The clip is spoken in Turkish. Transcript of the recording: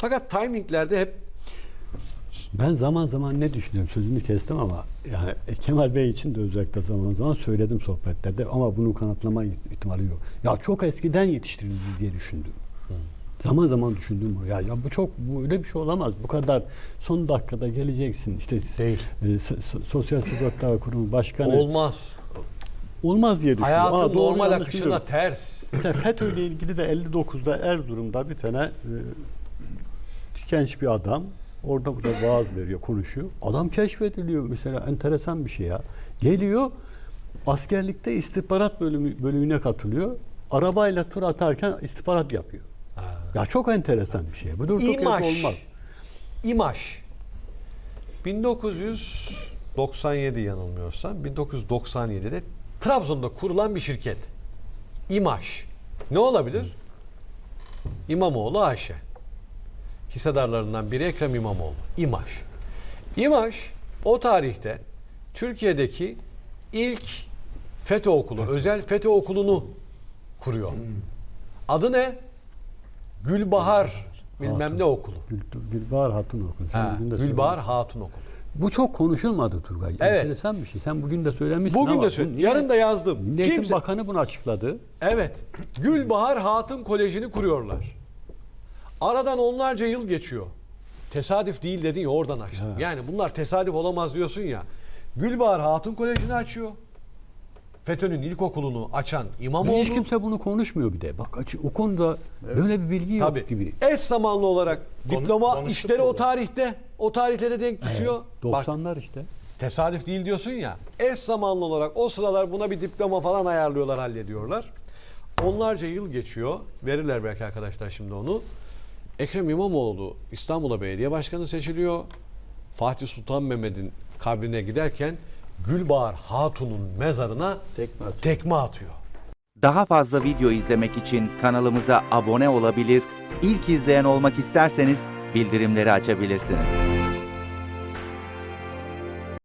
Fakat timinglerde hep Ben zaman zaman ne düşünüyorum sözünü kestim ama yani e, Kemal Bey için de özellikle zaman zaman söyledim sohbetlerde ama bunu kanıtlama iht- ihtimali yok. Ya çok eskiden yetiştirildi diye düşündüm. Zaman zaman düşündüm bunu. Ya, ya bu çok bu öyle bir şey olamaz. Bu kadar son dakikada geleceksin. İşte Değil. e, so- so- Sosyal Sigorta Kurumu Başkanı olmaz. olmaz diye düşündüm. Hayatın Aa, doğru normal akışına ters. Mesela FETÖ ile ilgili de 59'da Erzurum'da bir tane e, genç bir adam orada burada vaaz veriyor, konuşuyor. Adam keşfediliyor mesela enteresan bir şey ya. Geliyor askerlikte istihbarat bölümü, bölümüne katılıyor. Arabayla tur atarken istihbarat yapıyor. Ya çok enteresan bir şey. Bu durduk yere İmaj. olmaz. İmaj. 1997 yanılmıyorsam 1997'de Trabzon'da kurulan bir şirket. İmaj. Ne olabilir? İmamoğlu Ayşe. Hissedarlarından biri Ekrem İmamoğlu. İmaj. İmaj o tarihte Türkiye'deki ilk FETÖ okulu, özel FETÖ okulunu kuruyor. Adı ne? Gülbahar bilmem Hatun. ne okulu. Gül, Gülbahar Hatun okun. Sen Ha, bugün de Gülbahar. Hatun okulu. Bu çok konuşulmadı Turgay. Evet. Enteresan bir şey. Sen bugün de söylemişsin Bugün de söyledim. Yarın da yazdım. Milli Eğitim Kimse- Bakanı bunu açıkladı. Evet. Gülbahar Hatun Koleji'ni kuruyorlar. Aradan onlarca yıl geçiyor. Tesadüf değil dedin ya oradan açtım. Yani bunlar tesadüf olamaz diyorsun ya. Gülbahar Hatun Koleji'ni açıyor. FETÖ'nün ilkokulunu açan İmamoğlu. Hiç kimse bunu konuşmuyor bir de. Bak o konuda böyle bir bilgi yok Tabii. gibi. Eş zamanlı olarak Konu- diploma işleri o tarihte. O tarihlere denk düşüyor. Bak 90'lar işte. tesadüf değil diyorsun ya. Eş zamanlı olarak o sıralar buna bir diploma falan ayarlıyorlar, hallediyorlar. Onlarca yıl geçiyor. Verirler belki arkadaşlar şimdi onu. Ekrem İmamoğlu İstanbul'a belediye başkanı seçiliyor. Fatih Sultan Mehmet'in kabrine giderken Gülbahar Hatun'un mezarına Tekme atıyor. tekme atıyor. Daha fazla video izlemek için kanalımıza abone olabilir, ilk izleyen olmak isterseniz bildirimleri açabilirsiniz.